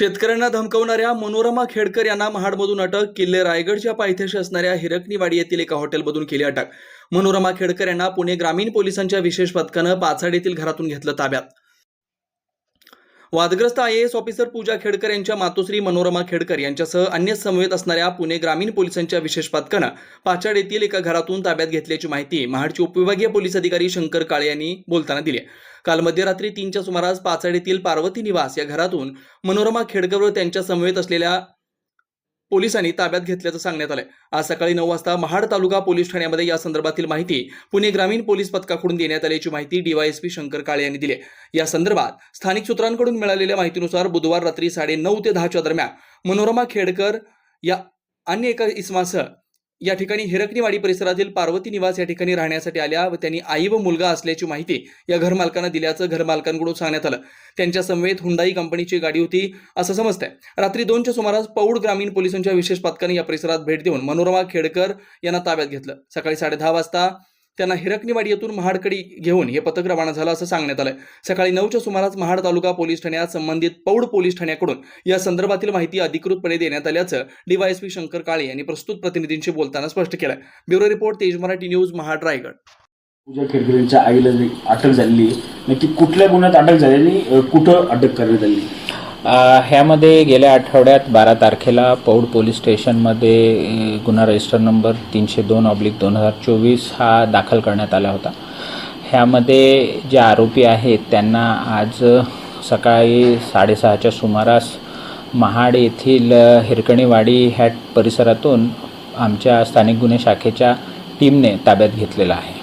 शेतकऱ्यांना धमकवणाऱ्या मनोरमा खेडकर यांना महाडमधून अटक किल्ले रायगडच्या पायथ्याशी असणाऱ्या हिरकणीवाडी येथील एका हॉटेलमधून केली अटक. मनोरमा खेडकर यांना पुणे ग्रामीण पोलिसांच्या विशेष पथकानं पाचाड येथील घरातून घेतलं ताब्यात. वादग्रस्त I S officer Pooja Khedkar यांच्या मातोश्री मनोरमा खेडकर यांच्यासह अन्य समवेत असणाऱ्या पुणे ग्रामीण पोलिसांच्या विशेष पथकानं पाचाड येथील एका घरातून ताब्यात घेतल्याची माहिती महाडचे उपविभागीय पोलीस अधिकारी शंकर काळे यांनी बोलताना दिली काल मध्यरात्री तीनच्या सुमारास पाचाड येथील पार्वती निवास या घरातून मनोरमा खेडकर व त्यांच्या समवेत असलेल्या पोलिसांनी ताब्यात घेतल्याचं सांगण्यात आलंय. आज सकाळी नऊ वाजता महाड तालुका पोलीस ठाण्यामध्ये या संदर्भातील माहिती पुणे ग्रामीण पोलीस पथकाकडून देण्यात आल्याची माहिती डीवायएसपी शंकर काळे यांनी दिली या संदर्भात स्थानिक सूत्रांकडून मिळालेल्या माहितीनुसार बुधवार रात्री साडे नऊ ते दहाच्या दरम्यान मनोरमा खेडकर या अन्य एका इसमासह या ठिकाणी हिरकणीवाडी परिसरातील पार्वती निवास या ठिकाणी राहण्यासाठी आल्या व त्यांनी आई व मुलगा असल्याची माहिती या घरमालकानं दिल्याचं घरमालकांकडून सांगण्यात आलं. त्यांच्या समवेत हुंडाई कंपनीची गाडी होती असं समजतंय. रात्री दोनच्या सुमारास पौड ग्रामीण पोलिसांच्या विशेष पथकाने या परिसरात भेट देऊन मनोरमा खेडकर यांना ताब्यात घेतलं. सकाळी साडे दहा वाजता त्यांना हिरकणीवाडी येथून महाडकडे घेऊन हे पथक रवाना झालं असं सांगण्यात आलं सकाळी नऊच्या सुमारास महाड तालुका पोलीस ठाण्यात संबंधित पौड पोलीस ठाण्याकडून या संदर्भातील माहिती अधिकृतपणे देण्यात आल्याचं डीवायएसपी शंकर काळे यांनी प्रस्तुत प्रतिनिधींशी बोलताना स्पष्ट केलं bureau report Tej Marathi news Mahad Raigad. Pooja खेडकरींच्या आईला अटक झालेली आहे. नक्की कुठल्या गुन्ह्यात अटक झाली आणि कुठं अटक करण्यात आली? ह्यामध्ये गेल्या आठवड्यात बारा तारखेला पौड पोलीस स्टेशनमध्ये गुन्हा रजिस्टर नंबर तीनशे दोन ऑब्लिक दोन हजार चोवीस हा दाखल करण्यात आला होता. ह्यामध्ये जे आरोपी आहेत त्यांना आज सकाळी साडेसहाच्या सुमारास महाड येथील हिरकणीवाडी ह्या परिसरातून आमच्या स्थानिक गुन्हे शाखेच्या टीमने ताब्यात घेतलेला आहे.